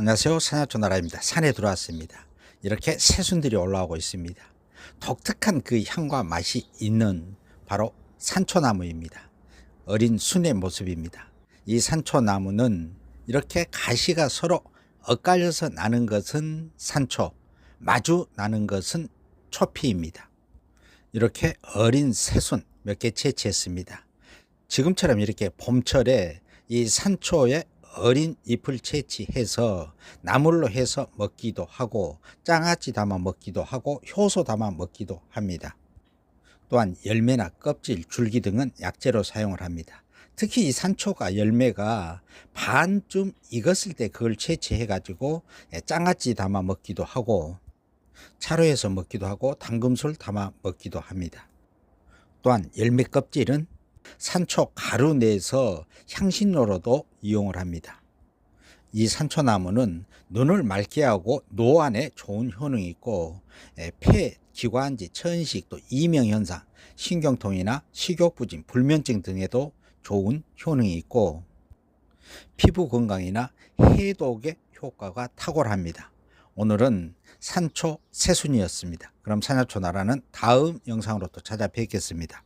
안녕하세요. 산야초 나라입니다. 산에 들어왔습니다. 이렇게 새순들이 올라오고 있습니다. 독특한 그 향과 맛이 있는 바로 산초나무입니다. 어린 순의 모습입니다. 이 산초나무는 이렇게 가시가 서로 엇갈려서 나는 것은 산초, 마주 나는 것은 초피입니다. 이렇게 어린 새순 몇 개 채취했습니다. 지금처럼 이렇게 봄철에 이 산초에 어린 잎을 채취해서 나물로 해서 먹기도 하고 장아찌 담아 먹기도 하고 효소 담아 먹기도 합니다. 또한 열매나 껍질, 줄기 등은 약재로 사용을 합니다. 특히 이 산초가 열매가 반쯤 익었을 때 그걸 채취해 가지고 장아찌 담아 먹기도 하고 차로해서 먹기도 하고 당금술 담아 먹기도 합니다. 또한 열매 껍질은 산초 가루 내서 향신료로도 이용을 합니다. 이 산초나무는 눈을 맑게 하고 노안에 좋은 효능이 있고 에, 폐, 기관지, 천식, 또 이명현상, 신경통이나 식욕부진, 불면증 등에도 좋은 효능이 있고 피부 건강이나 해독의 효과가 탁월합니다. 오늘은 산초 새순이었습니다. 그럼 산야초 나라는 다음 영상으로 또 찾아뵙겠습니다.